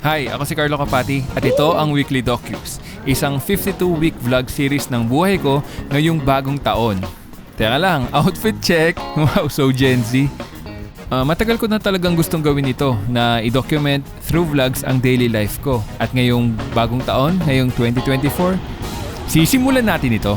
Hi, ako si Carlo Capati at ito ang Weekly Docus, isang 52-week vlog series ng buhay ko ngayong bagong taon. Teka lang, outfit check! Wow, so Gen Z. Ah, matagal ko na talagang gustong gawin ito na i-document through vlogs ang daily life ko. At ngayong bagong taon, ngayong 2024, sisimulan natin ito.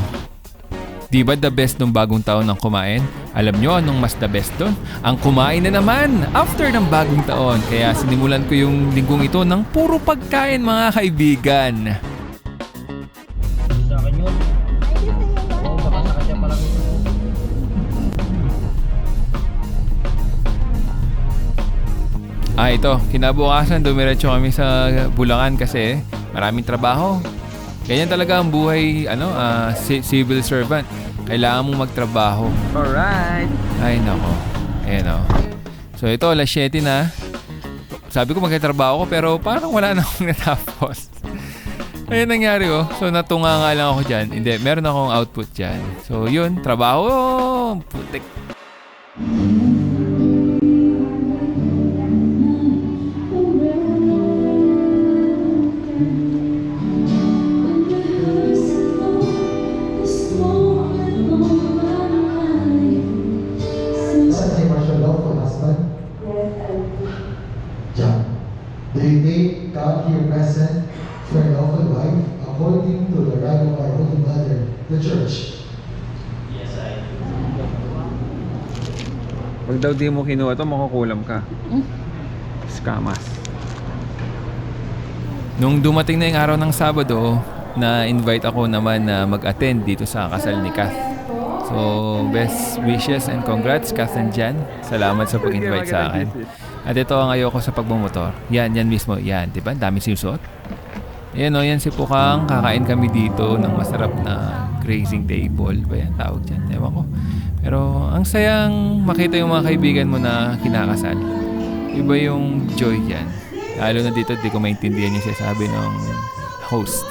Di ba the best nung bagong taon ng kumain? Alam nyo anong mas the best doon? Ang kumain na naman after ng bagong taon. Kaya sinimulan ko yung linggong ito ng puro pagkain mga kaibigan. Sa akin yun. Oo, baka sa kanya pa lang yun. Ah, ito. Kinabukasan, dumiretso kami sa Bulacan kasi maraming trabaho. Ganyan talaga ang buhay, ano, ci- civil servant. Kailangan mong magtrabaho. Alright. Ay, nako. Ayan o. So, ito, alas 7 na. Sabi ko magkatrabaho ko pero parang wala na akong natapos. Ayun nangyari oh. So, natunga nga lang ako dyan. Hindi, meron akong output dyan. So, yun. Trabaho. Putik. God here present for a lawful wife according to the right of our Holy Mother, the Church? Pag daw di mo kinuha to, makukulam ka. Scamas. Nung dumating na yung araw ng Sabado, na-invite ako naman na mag-attend dito sa kasal ni Kath. So, best wishes and congrats, Kath and Jan. Salamat sa pag-invite sa akin. At ito ang ayoko sa pagbumotor. Yan, yan mismo. Yan, di ba? Ang Dami sinusuot. Yan o, yan si Pukang. Kakain kami dito ng masarap na grazing table. Ba yan tawag dyan? Ewan ko. Pero ang sayang makita yung mga kaibigan mo na kinakasal. Iba yung joy yan. Lalo na dito, di ko maintindihan yung sinasabi ng host.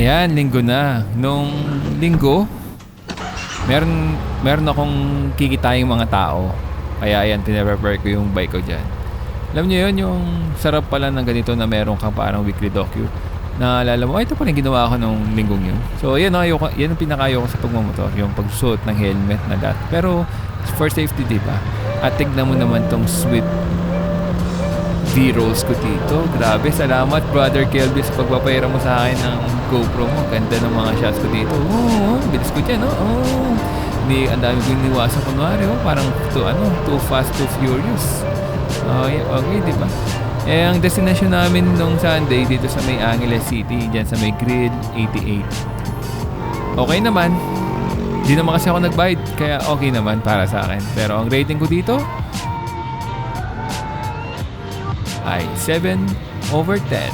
Ayan, linggo na. Nung linggo, meron, meron akong kikitayang mga tao. Kaya ayan, pinaprepare ko yung bike ko dyan. Alam niyo yun, yung sarap pala ng ganito na meron kang parang weekly docu. Naalala mo, ay ito pala yung ginawa ko nung linggong yun. So, yan, ayoko, yan ang pinakayo ko sa pagmamotor, yung pagsuot ng helmet na lahat. Pero, for safety, di ba? At tignan mo naman tong sweet B-rolls ko dito. Grabe, salamat brother Kelby sa pagpapayara mo sa akin ng GoPro mo. Ganda ng mga shots ko dito. Oo, oh, bilis ko dyan, oh. oh. Hindi, ang dami ko iniwasan kunwari, oh. Parang to, ano, too fast, too furious. Oh, yeah, okay, di ba? Eh, ang destination namin nung Sunday dito sa may Angeles City, dyan sa may Grid 88. Okay naman. Hindi naman kasi ako nagbayad, kaya okay naman para sa akin. Pero ang rating ko dito, ay 7 over 10.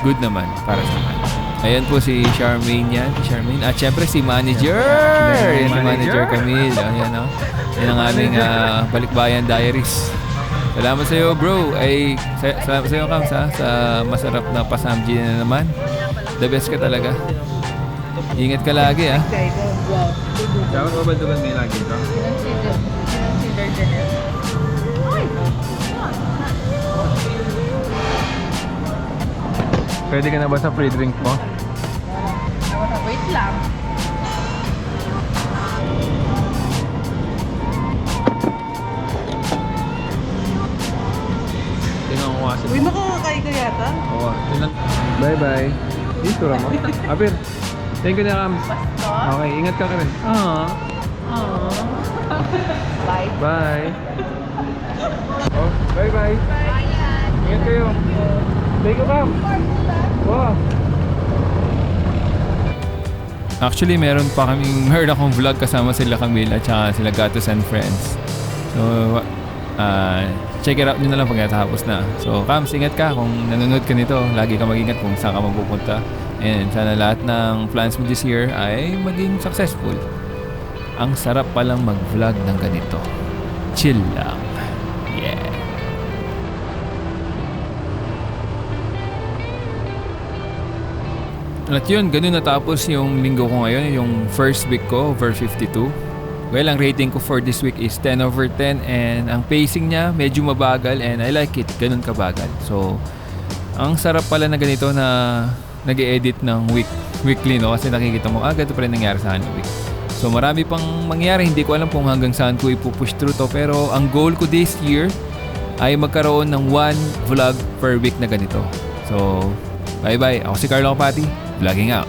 Good naman para sa akin. Ayan po si Charmaine yan. Si Charmaine. At syempre si Manager! Yan si Manager Camille. Ayan o. Yan ang aming ah, Balikbayan Diaries. Salamat sa iyo bro. Ay, sa- salamat sa iyo Kams ha, sa masarap na pasamji na naman. The best ka talaga. Ingat ka lagi ha. Dapat mabaldugan mo lagi Pwede ka na ba sa free drink mo? Wait lang. Tingnan ko kasi. Uy, makakakay ka yata. Oo. Bye bye. Dito mo. Apir. Thank you na Kams. Okay, ingat ka rin. Ah. Bye. Bye. Oh, bye bye. Ingat kayo. Thank you. Wow. Actually, meron pa kaming, meron akong vlog kasama sila Camille at saka sila Gatos and Friends. So, ah, check it out nyo na lang pag natapos na. So, Kams, ingat ka kung nanonood ka nito. Lagi ka mag-ingat kung saan ka mapupunta. And sana lahat ng plans mo this year ay maging successful. Ang sarap palang mag-vlog ng ganito. Chill lang. At yun, ganun natapos yung linggo ko ngayon, yung first week ko, over 52. Well, ang rating ko for this week is 10 over 10 and ang pacing niya medyo mabagal and I like it, ganun kabagal. So, ang sarap pala na ganito na nag edit ng week, weekly, no? Kasi nakikita mo, ah, ganito pala nangyari sa akin ng week. So, marami pang mangyari. Hindi ko alam kung hanggang saan ko ipupush through to. Pero, ang goal ko this year ay magkaroon ng one vlog per week na ganito. So, bye-bye. Ako si Carlo Kapati. Blacking Out.